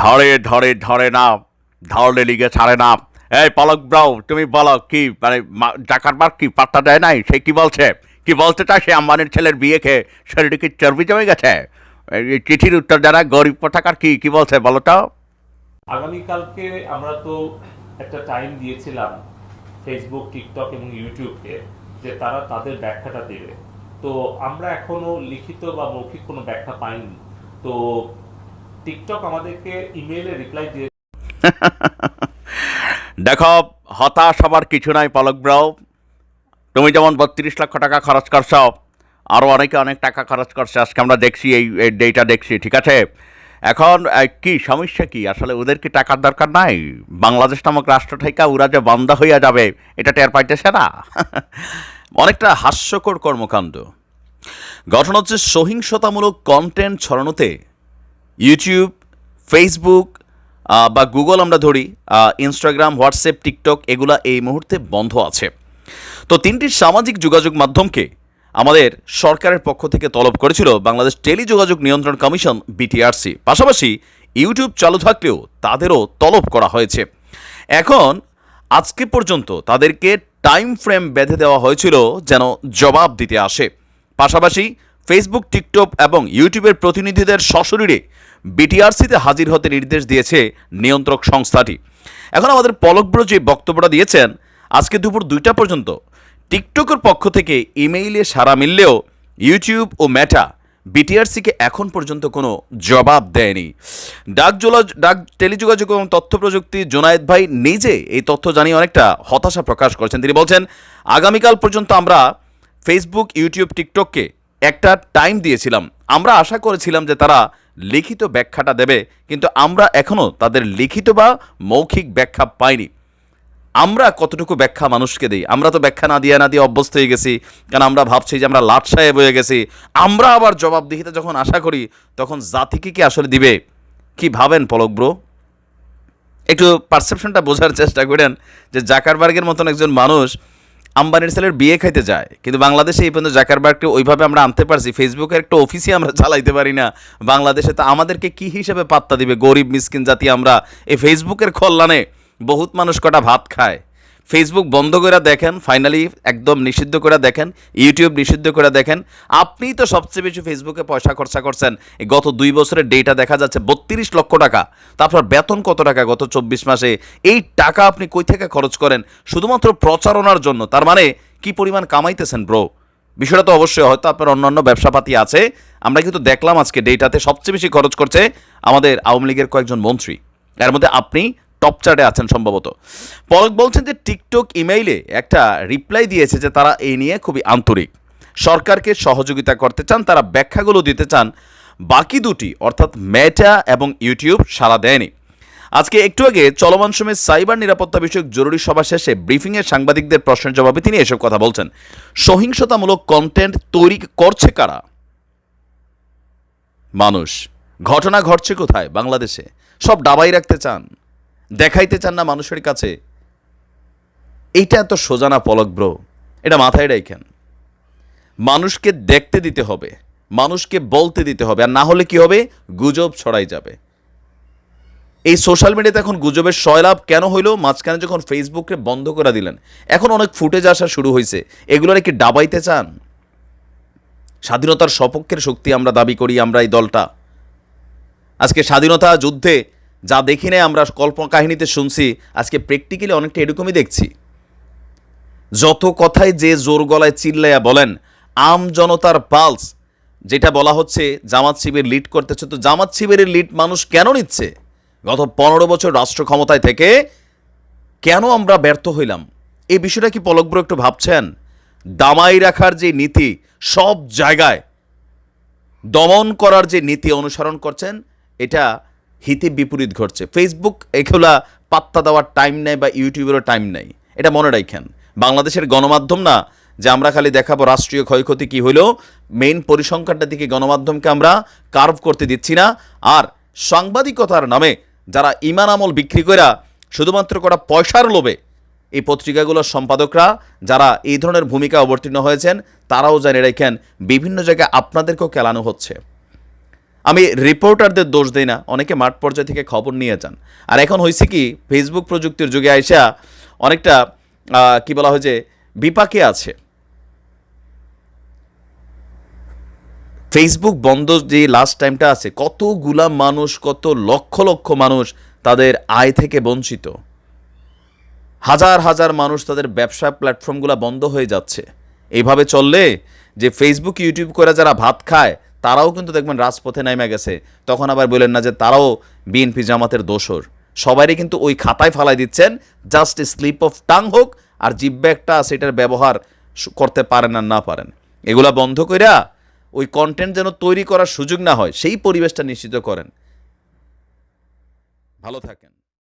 ধরে ধরে ধরে না, ধরলে লিগে ছাড়ে না। এই পলক ব্রাউ, তুমি বলো কি মানে জাকারবার কি পাত্তা দেয় নাই? সে কি বলছে? কি বলতে চায় সে আম্বানির ছেলের বিয়ে খেয়ে শরীরে কি চর্বি জমে গেছে? চিঠির উত্তর যারা গরিব পতাকার কি কি বলছে বলো তো? আগামীকালকে আমরা তো একটা টাইম দিয়েছিলাম ফেসবুক টিকটক এবং ইউটিউবকে যে তারা তাদের ব্যাখ্যাটা দেবে। তো আমরা এখনও লিখিত বা মৌখিক কোনো ব্যাখ্যা পাইনি। তো টিকটক আমাদেরকে ইমেইলে রিপ্লাই দিয়ে দেখো, হতাশ হবার কিছু নাই, পলক ব্রাউ তুমি যেমন বত্রিশ লক্ষ টাকা খরচ করছ আরও অনেকে অনেক টাকা খরচ করছে। আজকে আমরা দেখছি, এই ডেটা দেখছি, ঠিক আছে? এখন কি সমস্যা কি? আসলে ওদের কি টাকার দরকার নাই? বাংলাদেশ নামক রাষ্ট্র থেকে ওরা যে বন্ধ হইয়া যাবে, এটা টের পাইতেছে না? অনেকটা হাস্যকর কর্মকাণ্ড। ঘটনা হচ্ছে সহিংসতামূলক কন্টেন্ট ছড়ানোতে ইউটিউব ফেসবুক বা গুগল আমরা ধরি ইনস্টাগ্রাম হোয়াটসঅ্যাপ টিকটক এগুলা এই মুহূর্তে বন্ধ আছে। তো তিনটি সামাজিক যোগাযোগ মাধ্যমকে আমাদের সরকারের পক্ষ থেকে তলব করেছিল বাংলাদেশ টেলিযোগাযোগ নিয়ন্ত্রণ কমিশন বিটিআরসি পাশাপাশি ইউটিউব চালু থাকলেও তাদেরও তলব করা হয়েছে। এখন, আজকে পর্যন্ত তাদেরকে টাইম ফ্রেম বেঁধে দেওয়া হয়েছিল যেন জবাব দিতে আসে। পাশাপাশি ফেসবুক টিকটক এবং ইউটিউবের প্রতিনিধিদের সশরীরে বিটিআরসিতে হাজির হতে নির্দেশ দিয়েছে নিয়ন্ত্রক সংস্থাটি। এখন আমাদের পলকব্র যে বক্তব্যটা দিয়েছেন, আজকে দুপুর দুইটা পর্যন্ত টিকটকের পক্ষ থেকে ইমেইলে সারা মিললেও ইউটিউব ও ম্যাটা বিটিআরসিকে এখন পর্যন্ত কোনো জবাব দেয়নি। ডাক ডাক টেলিযোগাযোগ এবং তথ্য প্রযুক্তি জোনায়েদ ভাই নিজে এই তথ্য জানিয়ে অনেকটা হতাশা প্রকাশ করেছেন। তিনি বলছেন, আগামীকাল পর্যন্ত আমরা ফেসবুক ইউটিউব টিকটককে একটা টাইম দিয়েছিলাম। আমরা আশা করেছিলাম যে তারা লিখিত ব্যাখ্যাটা দেবে, কিন্তু আমরা এখনও তাদের লিখিত বা মৌখিক ব্যাখ্যা পাইনি। আমরা কতটুকু ব্যাখ্যা মানুষকে দিই? আমরা তো ব্যাখ্যা না দিয়ে না দিয়ে অভ্যস্ত হয়ে গেছি, কারণ আমরা ভাবছি যে আমরা লাট সাহেব হয়ে গেছি। আমরা আবার জবাবদিহিতা যখন আশা করি, তখন জাতিকে কি আসলে দিবে? কি ভাবেন পলক ব্রো? একটু পারসেপশনটা বোঝার চেষ্টা করেন যে জাকারবার্গের মতন একজন মানুষ আম্বানির ছেলের বিয়ে খাইতে যায়। কিন্তু বাংলাদেশে এই পর্যন্ত জাকারবার্গকে ওইভাবে আমরা আনতে পারছি ফেসবুকে একটা অফিসই আমরা চালাইতে পারি না। বাংলাদেশে তো আমাদেরকে কি হিসেবে পাত্তা দিবে? গরিব, মিসকিন জাতি আমরা। এই ফেসবুকের কল্যাণে বহুত মানুষ কটা ভাত খায়। ফেসবুক বন্ধ করে দেখেন ফাইনালি একদম নিষিদ্ধ করে দেখেন ইউটিউব নিষিদ্ধ করে দেখেন। আপনি তো সবচেয়ে বেশি ফেসবুকে পয়সা খরচা করছেন। গত দুই বছরের ডেটা দেখা যাচ্ছে বত্রিশ লক্ষ টাকা। তারপর বেতন কত টাকা গত চব্বিশ মাসে? এই টাকা আপনি কই থেকে খরচ করেন? শুধুমাত্র প্রচারণার জন্য। তার মানে কি পরিমাণ কামাইতেছেন ব্রো বিষয়টা তো অবশ্যই হয়তো আপনার অন্যান্য ব্যবসাপাতি আছে। আমরা কিন্তু দেখলাম আজকে ডেটাতে সবচেয়ে বেশি খরচ করছে আমাদের আওয়ামী লীগের কয়েকজন মন্ত্রী। এর মধ্যে আপনি টপ চার্টে আছেন সম্ভবত। পলক বলছেন যে টিকটক ইমেইলে একটা রিপ্লাই দিয়েছে যে তারা এই নিয়ে খুবই আন্তরিক। সরকারকে সহযোগিতা করতে চান, তারা ব্যাখ্যাগুলো দিতে চান, বাকি দুটি, অর্থাৎ মেটা এবং ইউটিউব, সাড়া দেয়নি। আজকে একটু আগে চলমান সময়ে সাইবার নিরাপত্তা বিষয়ক জরুরি সভা শেষে ব্রিফিংয়ে সাংবাদিকদের প্রশ্নের জবাবে তিনি এসব কথা বলছেন। সহিংসতামূলক কন্টেন্ট তৈরি করছে কারা? মানুষ। ঘটনা ঘটছে কোথায়? বাংলাদেশে। সব ডাবাই রাখতে চান। দেখাইতে চান না মানুষের কাছে? এইটা এত সোজানা পলক, ব্রো। এটা মাথায় রাখেন। মানুষকে দেখতে দিতে হবে, মানুষকে বলতে দিতে হবে, আর না হলে কি হবে? গুজব ছড়াই যাবে। এই সোশ্যাল মিডিয়াতে এখন গুজবের সয়লাভ কেন হইল? মাঝখানে যখন ফেসবুকে বন্ধ করে দিলেন, এখন অনেক ফুটেজ আসা শুরু হয়েছে এগুলোর কি ডাবাইতে চান? স্বাধীনতার সপক্ষের শক্তি আমরা দাবি করি, আমরা এই দলটা। আজকে স্বাধীনতা যুদ্ধে যা দেখি নাই আমরা কল্পনা কাহিনীতে শুনছি, আজকে প্র্যাকটিক্যালি অনেকটা এরকমই দেখছি। যত কথায় যে জোর গলায় চিল্লাইয়া বলেন, আম জনতার পালস, যেটা বলা হচ্ছে জামাত শিবির লিড করতেছে, তো জামাত শিবিরের লিড মানুষ কেন নিচ্ছে? গত পনেরো বছর রাষ্ট্র ক্ষমতায় থেকে কেন আমরা ব্যর্থ হইলাম? এই বিষয়টা কি পলকব্র একটু ভাবছেন? দামাই রাখার যে নীতি, সব জায়গায় দমন করার যে নীতি অনুসরণ করছেন, এটা হিতে বিপরীত ঘটছে। ফেসবুক এগুলা পাত্তা দেওয়ার টাইম নেই বা ইউটিউবেরও টাইম নেই। এটা মনে রাখেন। বাংলাদেশের গণমাধ্যম না, যে আমরা খালি দেখাবো রাষ্ট্রীয় ক্ষয়ক্ষতি কি হইল মেইন পরিসংখ্যানটার দিকে গণমাধ্যমকে আমরা কার্ভ করতে দিচ্ছি না। আর সাংবাদিকতার নামে যারা ইমান আমল বিক্রি করা শুধুমাত্র করা পয়সার লোভে এই পত্রিকাগুলোর সম্পাদকরা, যারা এই ধরনের ভূমিকা অবতীর্ণ হয়েছেন, তারাও জানিয়ে রেখেন, বিভিন্ন জায়গায় আপনাদেরকেও কেলানো হচ্ছে। আমি রিপোর্টারদের দোষ দেই না, অনেকে মাঠ পর্যায় থেকে খবর নিয়ে যান। আর এখন হয়েছে কি ফেসবুক প্রযুক্তির যুগে আইসা অনেকটা কি বলা হয় যে, বিপাকে আছে। ফেসবুক বন্ধ যে লাস্ট টাইমটা আছে, কতগুলা মানুষ, কত লক্ষ লক্ষ মানুষ তাদের আয় থেকে বঞ্চিত। হাজার হাজার মানুষ তাদের ব্যবসা প্ল্যাটফর্মগুলো বন্ধ হয়ে যাচ্ছে। এইভাবে চললে যে ফেসবুক ইউটিউব করে যারা ভাত খায় তারাও কিন্তু দেখবেন রাজপথে নেমে গেছে। তখন আবার বললেন না যে তারাও বিএনপি জামাতের দোসর সবারই কিন্তু ওই খাতায় ফালাই দিচ্ছেন, জাস্ট স্লিপ অফ টাং হোক আর জিব্বে একটা সেটার ব্যবহার করতে পারেন আর না পারেন। এগুলা বন্ধ কইরা ওই কন্টেন্ট যেন তৈরি করার সুযোগ না হয়, সেই পরিবেশটা নিশ্চিত করেন। ভালো থাকেন।